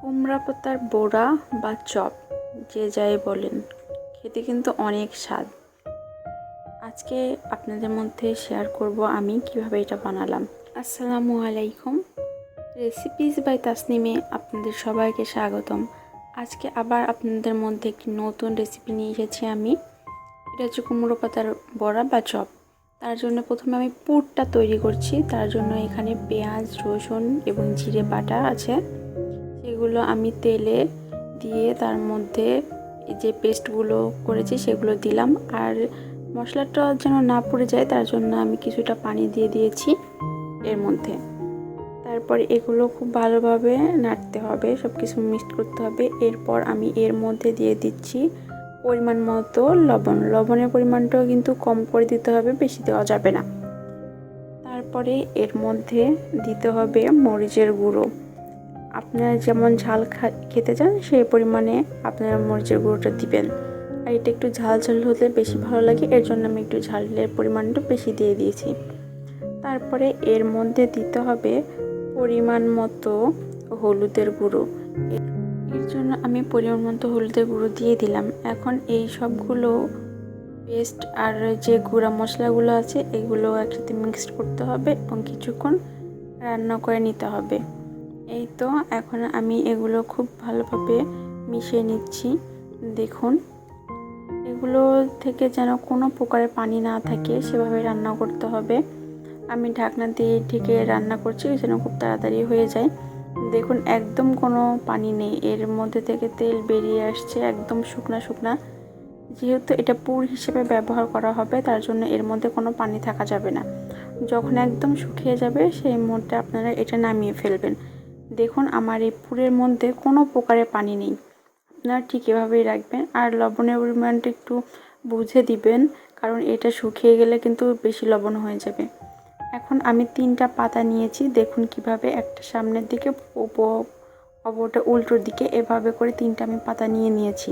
কুমড়া পাতার বড়া বা চপ, যে যাই বলেন, খেতে কিন্তু অনেক স্বাদ। আজকে আপনাদের মধ্যে শেয়ার করব আমি কীভাবে এটা বানালাম। আসসালামু আলাইকুম। রেসিপিস বাই তাসনিমে আপনাদের সবাইকে স্বাগতম। আজকে আবার আপনাদের মধ্যে একটি নতুন রেসিপি নিয়ে এসেছি আমি। এটা হচ্ছে কুমড়ো পাতার বড়া বা চপ। তার জন্য প্রথমে আমি পুরটা তৈরি করছি। তার জন্য এখানে পেঁয়াজ, রসুন এবং জিরে বাটা আছে। সেগুলো আমি তেলে দিয়ে তার মধ্যে যে পেস্টগুলো করেছি সেগুলো দিলাম। আর মশলাটা যেন না পড়ে যায়, তার জন্য আমি কিছুটা পানি দিয়ে দিয়েছি এর মধ্যে। তারপরে এগুলো খুব ভালোভাবে নাড়তে হবে সব কিছু মিক্সড করতে হবে। এরপর আমি এর মধ্যে দিয়ে দিচ্ছি পরিমাণ মতো লবণ। লবণের পরিমাণটাও কিন্তু কম করে দিতে হবে, বেশি দেওয়া যাবে না। তারপরে এর মধ্যে দিতে হবে মরিচের গুঁড়ো। আপনারা যেমন ঝাল খেতে চান, সেই পরিমাণে আপনারা মরিচের গুঁড়োটা দিবেন। আর এটা একটু ঝাল ঝাল হলে বেশি ভালো লাগে, এর জন্য আমি একটু ঝালের পরিমাণটা বেশি দিয়ে দিয়েছি। তারপরে এর মধ্যে দিতে হবে পরিমাণ মতো হলুদের গুঁড়ো। এর জন্য আমি পরিমাণ মতো হলুদের গুঁড়ো দিয়ে দিলাম। এখন এই সবগুলো পেস্ট আর যে গুঁড়া মশলাগুলো আছে, এগুলো একসাথে মিক্সড করতে হবে এবং কিছুক্ষণ রান্না করে নিতে হবে। এই তো, এখন আমি এগুলো খুব ভালোভাবে মিশিয়ে নিচ্ছি। দেখুন। এগুলো থেকে যেন কোনো প্রকারের পানি না থাকে, সেভাবে রান্না করতে হবে। আমি ঢাকনা দিয়ে ঢেকে রান্না করছি, যেন খুব তাড়াতাড়ি হয়ে যায়। দেখুন, একদম কোনো পানি নেই। এর মধ্যে থেকে তেল বেরিয়ে আসছে, একদম শুকনা শুকনা। যেহেতু এটা পুর হিসেবে ব্যবহার করা হবে, তার জন্য এর মধ্যে কোনো পানি থাকা যাবে না। যখন একদম শুকিয়ে যাবে, সেই মুহূর্তে আপনারা এটা নামিয়ে ফেলবেন। দেখুন, আমার এই পুরের মধ্যে কোনো প্রকারের পানি নেই। আপনারা ঠিক এভাবেই রাখবেন আর লবণের পরিমাণটা একটু বুঝে দিবেন, কারণ এটা শুকিয়ে গেলে কিন্তু বেশি লবণ হয়ে যাবে। এখন আমি তিনটা পাতা নিয়েছি, দেখুন কীভাবে একটা সামনের দিকে অপরটা উল্টোর দিকে, এভাবে করে তিনটা আমি পাতা নিয়ে নিয়েছি।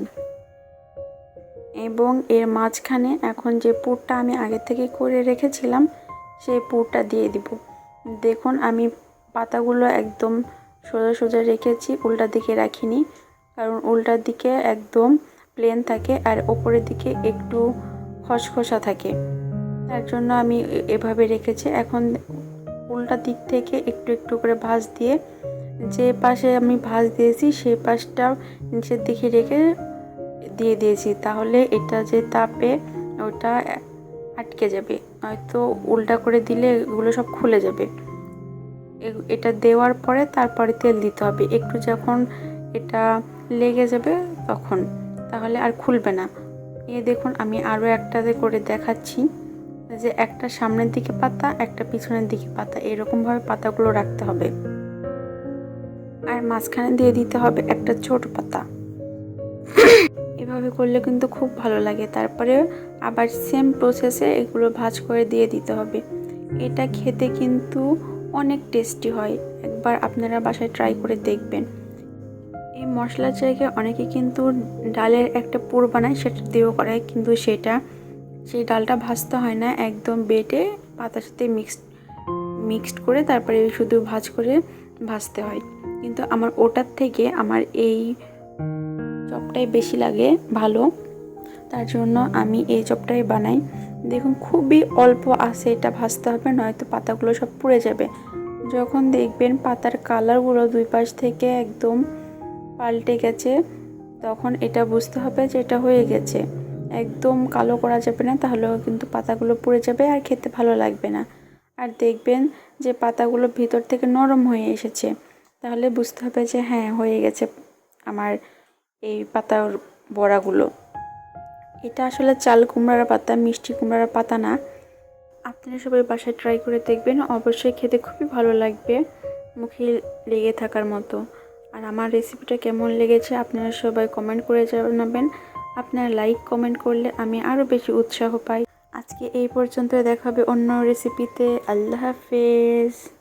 এবং এর মাঝখানে এখন যে পুরটা আমি আগে থেকে করে রেখেছিলাম, সেই পুরটা দিয়ে দিব। দেখুন, আমি পাতাগুলো একদম সোজা সোজা রেখেছি উল্টার দিকে রাখিনি। কারণ উল্টার দিকে একদম প্লেন থাকে আর ওপরের দিকে একটু খসখসা থাকে। তার জন্য আমি এভাবে রেখেছি। এখন উল্টা দিক থেকে একটু একটু করে ভাঁজ দিয়ে যে পাশে আমি ভাঁজ দিয়েছি, সেই পাশটা নিচের দিকে রেখে দিয়ে দিয়েছি। তাহলে এটা যে তাপে ওটা আটকে যাবে। হয়তো উল্টা করে দিলে এগুলো সব খুলে যাবে। এটা দেওয়ার পরে তারপরে তেল দিতে হবে। একটু যখন এটা লেগে যাবে তখন। তাহলে আর খুলবে না। এ দেখুন, আমি আরও একটাতে করে দেখাচ্ছি। যে একটা সামনের দিকে পাতা, একটা পিছনের দিকে পাতা। এরকমভাবে পাতাগুলো রাখতে হবে। আর মাঝখানে দিয়ে দিতে হবে একটা ছোট পাতা। এভাবে করলে কিন্তু খুব ভালো লাগে। তারপরে আবার সেম প্রসেসে এগুলো ভাজ করে দিয়ে দিতে হবে। এটা খেতে কিন্তু অনেক টেস্টি হয়। একবার আপনারা বাসায় ট্রাই করে দেখবেন। এই মশলার জায়গায় অনেকে কিন্তু ডালের একটা পুর বানায়, সেটা দিয়েও করায় কিন্তু সেটা, সেই ডালটা ভাজতে হয় না, একদম বেটে পাতার সাথে মিক্সড মিক্সড করে তারপরে শুধু ভাজ করে ভাজতে হয়। কিন্তু আমার ওটার থেকে আমার এই চপটাই বেশি লাগে, ভালো। তার জন্য আমি এই চপটাই বানাই। দেখুন, খুবই অল্প আছে, এটা ভাজতে হবে, নয়তো পাতাগুলো সব পুড়ে যাবে। যখন দেখবেন পাতার কালারগুলো দুই পাশ থেকে একদম পাল্টে গেছে, তখন এটা বুঝতে হবে যে এটা হয়ে গেছে। একদম কালো করা যাবে না তাহলেও কিন্তু পাতাগুলো পুড়ে যাবে আর খেতে ভালো লাগবে না। আর দেখবেন যে পাতাগুলো ভিতর থেকে নরম হয়ে এসেছে, তাহলে বুঝতে হবে যে হ্যাঁ হয়ে গেছে আমার এই পাতার বড়াগুলো। এটা আসলে চাল কুমড়ার পাতা, মিষ্টি কুমড়ার পাতা না। আপনারা সবাই বাসায় ট্রাই করে দেখবেন, অবশ্যই খেতে খুবই ভালো লাগবে, মুখে লেগে থাকার মতো। আর আমার রেসিপিটা কেমন লেগেছে আপনারা সবাই কমেন্ট করে জানাবেন। আপনারা লাইক কমেন্ট করলে আমি আরও বেশি উৎসাহ পাই। আজকে এই পর্যন্ত দেখাবে অন্য রেসিপিতে আল্লাহ হাফেজ।